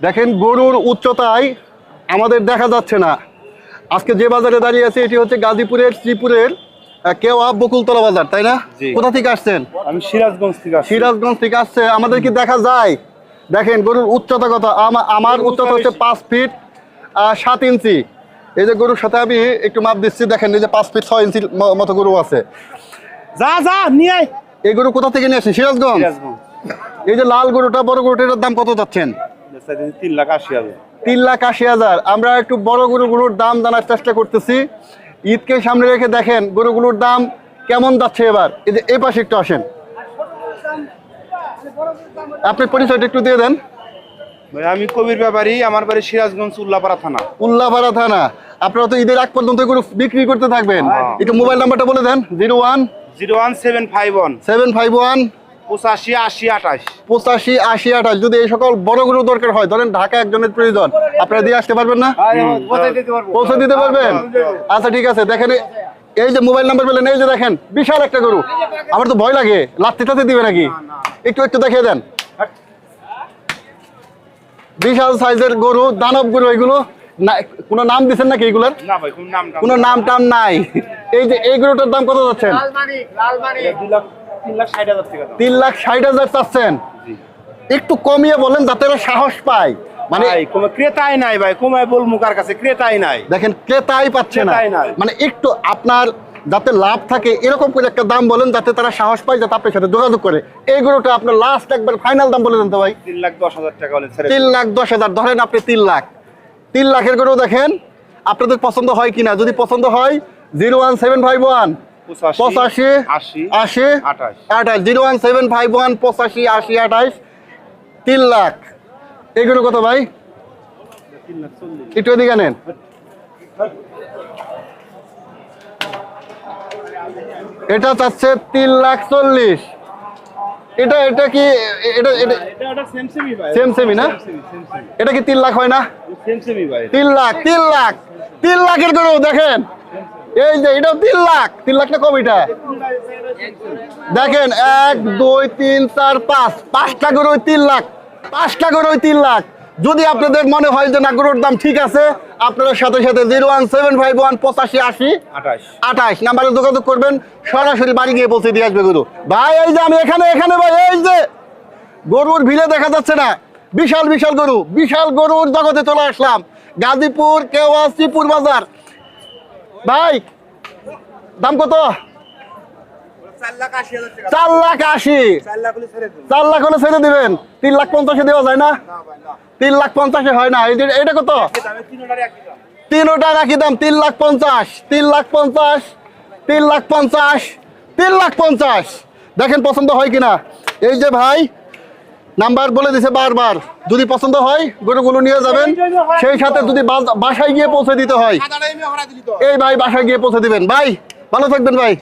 দেখেন গরুর উচ্চতায় আমাদের দেখা যাচ্ছে না। আজকে যে বাজারে দাঁড়িয়ে আছে এটি হচ্ছে গাজীপুরের শ্রীপুরের আহ, কেওয়া বকুলতলা বাজার তাই না? কোথা থেকে আসছেন? আমি সিরাজগঞ্জ থেকে আসছি। সিরাজগঞ্জ থেকে আসছে। আমাদের কি দেখা যায়? দেখেন গরুর উচ্চতা কত? আমার উচ্চতা হচ্ছে পাঁচ ফিট সাত ইঞ্চি। এই যে গরুর সাথে আমি একটু মাপ দিচ্ছি দেখেন এই যে পাঁচ ফিট ছয় ইঞ্চির মতো গরু আছে। যা যা নিয়ে এই গরু কোথা থেকে নিয়ে আসেন সিরাজগঞ্জ? এই যে লাল গরুটা বড় গরুটার দাম কত যাচ্ছেন? তিন লাখ আশি হাজার। তিন লাখ আশি হাজার। আমরা একটু বড় গরুগুলোর দাম জানার চেষ্টা করতেছি। ঈদকে সামনে রেখে দেখেন গরুগুলোর দাম কেমন যাচ্ছে এবার। এই যে এই পাশে একটু আসেন। আপনি পরিচয়টা একটু দিয়ে দেন। আমি কবির ব্যাপারী আমার বাড়ি সিরাজগঞ্জ উল্লাপাড়া থানা। উল্লাপাড়া থানা। আপনারা তো ঈদের আগ পর্যন্ত গরু বিক্রি করতে থাকবেন। হ্যাঁ। একটু মোবাইল নাম্বারটা বলে দেন zero one zero one seven five one. Seven five one পঁচাশি আশি আঠাশ। পঁচাশি আশি আঠাশ। যদি এই সকল বড় গরু দরকার হয় ধরেন ঢাকা একজনের প্রয়োজন আপনারা দিয়ে আসতে পারবেন না? পৌঁছে দিতে পারবেন? আচ্ছা ঠিক আছে। দেখেন এই যে মোবাইল নাম্বার বললেন এই যে দেখেন বিশাল একটা গরু। আমার তো ভয় লাগে লাত্তি টাতে দিবে নাকি? একটু একটু দেখিয়ে দেন। বিশাল সাইজের গরু দানব গরু এগুলো। কোনো নাম দিচ্ছেন নাকি এগুলোর? কোন নাম কোনো নাম টাম নাই। এই যে এই গরুটার দাম কত যাচ্ছেন? লাখ তিন লাখ ষাট হাজার চাচ্ছেন? একটু কমিয়ে বলেন যাতে এরা সাহস পায়। মানে ক্রেতাই নাই ভাই কমায় বল মুখার কাছে ক্রেতাই নাই। দেখেন ক্রেতাই পাচ্ছে না। মানে একটু আপনার যাতে লাভ থাকে এরকম করে একটা দাম বলেন যাতে তারা সাহস পায় যাতে আপনার সাথে যোগাযোগ করে। এই গরুটা আপনার লাস্ট একবার ফাইনাল দাম বলে দেন তো ভাই। তিন লাখ দশ হাজার টাকা হলে তিন লাখ দশ হাজার ধরেন আপনি তিন লাখ। তিন লাখের দেখেন আপনাদের পছন্দ হয় কিনা? যদি পছন্দ হয় zero one seven five one পঁচাশি আশি আঠাশ। Zero one seven five one পঁচাশি আশি আঠাশ তিন লাখ। এগুলো কত ভাই? একটু এদিকে নেন এটা চাচ্ছে তিন লাখ চল্লিশ। এটা এটা কি এটা সেম সেম না? এটা কি তিন লাখ হয় না? তিন লাখ তিন লাখ তিন লাখের গরু দেখেন। এই যে এটাও তিন লাখ। তিন লাখ কম এটা? দেখেন এক দুই তিন চার পাঁচ। পাঁচটা গরু তিন লাখ। পাঁচটা গরু তিন লাখ। যদি আপনাদের মনে হয় যে না গরুর দাম ঠিক আছে আপনারা সাথে সাথে zero one seven five one পঁচাশি আশি আঠাশ নাম্বারে যোগাযোগ করবেন সরাসরি বাড়ি গিয়ে পৌঁছে দিয়ে আসবে গরু। ভাই এই যে আমি এখানে এখানে ভাই এই যে গরুর ভিড়ে দেখা যাচ্ছে না। বিশাল বিশাল গরু। বিশাল গরুর জগতে চলে আসলাম। গাজীপুর কেওয়া শ্রীপুর বাজার। ভাই, দাম কত? চার লাখ আশি। চার লাখ হলে ছেড়ে দিবেন। তিন লাখ পঞ্চাশে দেওয়া যায় না? তিন লাখ পঞ্চাশে হয় না। এটা কত? তিনোটা রাখি দাম, তিন লাখ পঞ্চাশ। তিন লাখ পঞ্চাশ, তিন লাখ পঞ্চাশ, তিন লাখ পঞ্চাশ। দেখেন পছন্দ হয় কিনা? এই যে ভাই নাম্বার বলে দিছে বারবার। যদি পছন্দ হয় গরুগুলো নিয়ে যাবেন। সেই সাথে যদি বাস- বাসায় গিয়ে পৌঁছে দিতে হয়। এই ভাই বাসায় গিয়ে পৌঁছে দিবেন। ভাই ভালো থাকবেন ভাই।